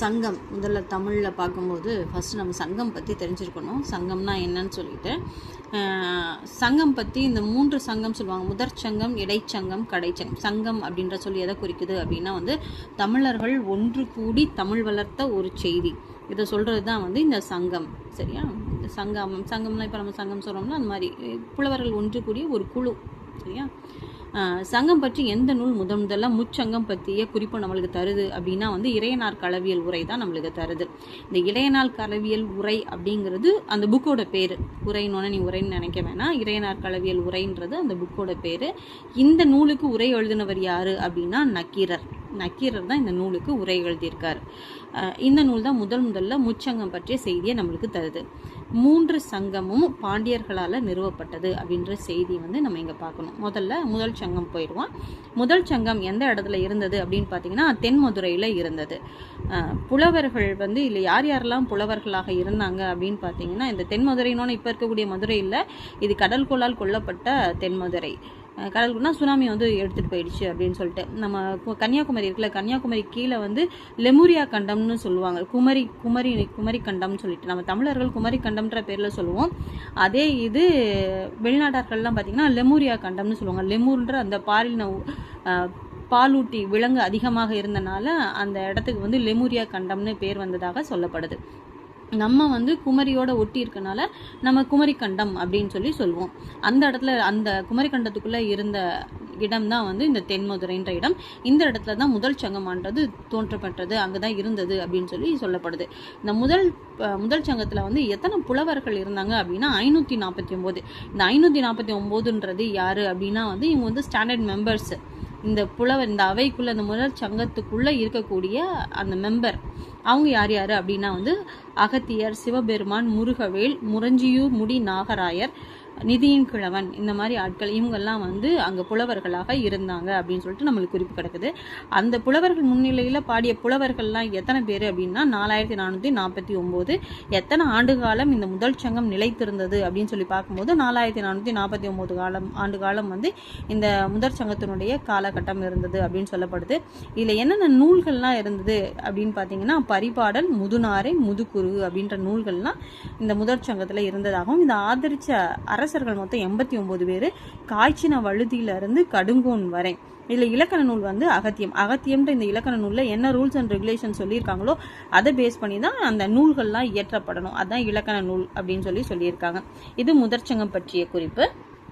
சங்கம் முதல்ல தமிழில் பார்க்கும்போது ஃபஸ்ட்டு நம்ம சங்கம் பற்றி தெரிஞ்சிருக்கணும். சங்கம்னா என்னன்னு சொல்லிட்டு. சங்கம் பற்றி இந்த மூன்று சங்கம் சொல்லுவாங்க. முதற் சங்கம் இடைச்சங்கம் கடைச்சங்கம் சங்கம். அப்படின்ற சொல்லி எதை குறிக்குது அப்படின்னா வந்து தமிழர்கள் ஒன்று கூடி தமிழ் வளர்த்த ஒரு செய்தி. இதை சொல்கிறது தான் வந்து இந்த சங்கம். சரியா? இந்த சங்கம் சங்கம்னா இப்போ நம்ம சங்கம் சொல்கிறோம்னா அந்த மாதிரி. புலவர்கள் ஒன்று கூடிய ஒரு குழு. சரியா? சங்கம் பற்றி எந்த நூல் முதன் முதல்ல முச்சங்கம் பற்றிய குறிப்பு நம்மளுக்கு தருது அப்படின்னா வந்து இறையனார் களவியல் உரை தான் நம்மளுக்கு தருது. இந்த இறையனார் களவியல் உரை அப்படிங்கிறது அந்த புக்கோட பேர். உரைன்னு நீ உரைன்னு நினைக்க வேணாம். இறையனார் களவியல் உரைன்றது அந்த புக்கோட பேர். இந்த நூலுக்கு உரை எழுதினவர் யாரு அப்படின்னா நக்கீரர். நக்கீரர் தான் இந்த நூலுக்கு உரை எழுதியிருக்கார். இந்த நூல் தான் முதல் முதல்ல முச்சங்கம் பற்றிய செய்தியை நம்மளுக்கு தருது. மூன்று சங்கமும் பாண்டியர்களால் நிறுவப்பட்டது அப்படின்ற செய்தி வந்து நம்ம இங்கே பார்க்கணும். முதல்ல முதல் சங்கம் போயிடுவோம். முதல் சங்கம் எந்த இடத்துல இருந்தது அப்படின்னு பார்த்தீங்கன்னா தென்மதுரையில் இருந்தது. புலவர்கள் வந்து இல்லை யார் யாரெல்லாம் புலவர்களாக இருந்தாங்க அப்படின்னு பார்த்தீங்கன்னா இந்த தென்மதுரைன்னு இப்போ இருக்கக்கூடிய மதுரை இல்லை. இது கடல்கோளால் கொல்லப்பட்ட தென்மதுரை. கடலுக்குன்னா சுனாமி வந்து எடுத்துகிட்டு போயிடுச்சு அப்படின்னு சொல்லிட்டு. நம்ம கன்னியாகுமரி இருக்குல்ல கன்னியாகுமரி கீழே வந்து லெமூரியா கண்டம்னு சொல்லுவாங்க. குமரி குமரி குமரி கண்டம்னு சொல்லிட்டு. நம்ம தமிழர்கள் குமரி கண்டம்ன்ற பேரில் சொல்லுவோம். அதே இது வெளிநாட்டார்கள்லாம் பார்த்தீங்கன்னா லெமூரியா கண்டம்னு சொல்லுவாங்க. லெமூர்ன்ற அந்த பாலின பாலூட்டி விலங்கு அதிகமாக இருந்தனால அந்த இடத்துக்கு வந்து லெமூரியா கண்டம்னு பேர் வந்ததாக சொல்லப்படுது. நம்ம வந்து குமரியோட ஒட்டி இருக்கனால நம்ம குமரி கண்டம் அப்படின்னு சொல்லி சொல்லுவோம். அந்த இடத்துல அந்த குமரி கண்டத்துக்குள்ளே இருந்த இடம் தான் வந்து இந்த தென்மதுரைன்ற இடம். இந்த இடத்துல தான் முதல் சங்கமான்றது தோன்றப்பட்டது அங்கே தான் இருந்தது அப்படின்னு சொல்லி சொல்லப்படுது. இந்த முதல் முதல் சங்கத்தில் வந்து எத்தனை புலவர்கள் இருந்தாங்க அப்படின்னா ஐநூற்றி நாற்பத்தி ஒம்பது. இந்த ஐநூற்றி நாற்பத்தி ஒம்போதுன்றது யார் அப்படின்னா வந்து இவங்க வந்து ஸ்டாண்டர்ட் மெம்பர்ஸ் இந்த புலவர் இந்த அவைக்குள்ள இந்த முதல் சங்கத்துக்குள்ள இருக்கக்கூடிய அந்த மெம்பர் அவங்க யார் யார் அப்படின்னா வந்து அகத்தியர் சிவபெருமான் முருகவேல் முரஞ்சியூர் முடி நாகராயர் நிதியின் கிழவன். இந்த மாதிரி ஆட்கள் இவங்கெல்லாம் வந்து அங்கே புலவர்களாக இருந்தாங்க அப்படின்னு சொல்லிட்டு நம்மளுக்கு குறிப்பு கிடக்குது. அந்த புலவர்கள் முன்னிலையில் பாடிய புலவர்கள்லாம் எத்தனை பேர் அப்படின்னா நாலாயிரத்தி நானூற்றி நாற்பத்தி ஒம்பது. எத்தனை ஆண்டு காலம் இந்த முதல் சங்கம் நிலைத்திருந்தது அப்படின்னு சொல்லி பார்க்கும்போது நாலாயிரத்தி நானூற்றி நாற்பத்தி ஒம்பது காலம் ஆண்டு காலம் வந்து இந்த முதற் சங்கத்தினுடைய காலகட்டம் இருந்தது அப்படின்னு சொல்லப்படுது. இதில் என்னென்ன நூல்கள்லாம் இருந்தது அப்படின்னு பார்த்தீங்கன்னா பரிபாடல் முதுநாரை முதுகுரு அப்படின்ற நூல்கள்லாம் இந்த முதற் சங்கத்தில் இருந்ததாகவும் இதை ஆதரித்த அரசர்கள் மொத்தம் எண்பத்தி ஒன்பது பேர் காய்ச்சின வழுதியிலிருந்து கடுங்கோன் வரை. இதில் இலக்கண நூல் வந்து அகத்தியம். அகத்தியம்ன்ற இந்த இலக்கண நூலில் என்ன ரூல்ஸ் அண்ட் ரெகுலேஷன் சொல்லியிருக்காங்களோ அதை பேஸ் பண்ணி தான் அந்த நூல்கள்லாம் இயற்றப்படணும். அதுதான் இலக்கண நூல் அப்படின்னு சொல்லி சொல்லியிருக்காங்க. இது முதற்சங்கம் பற்றிய குறிப்பு.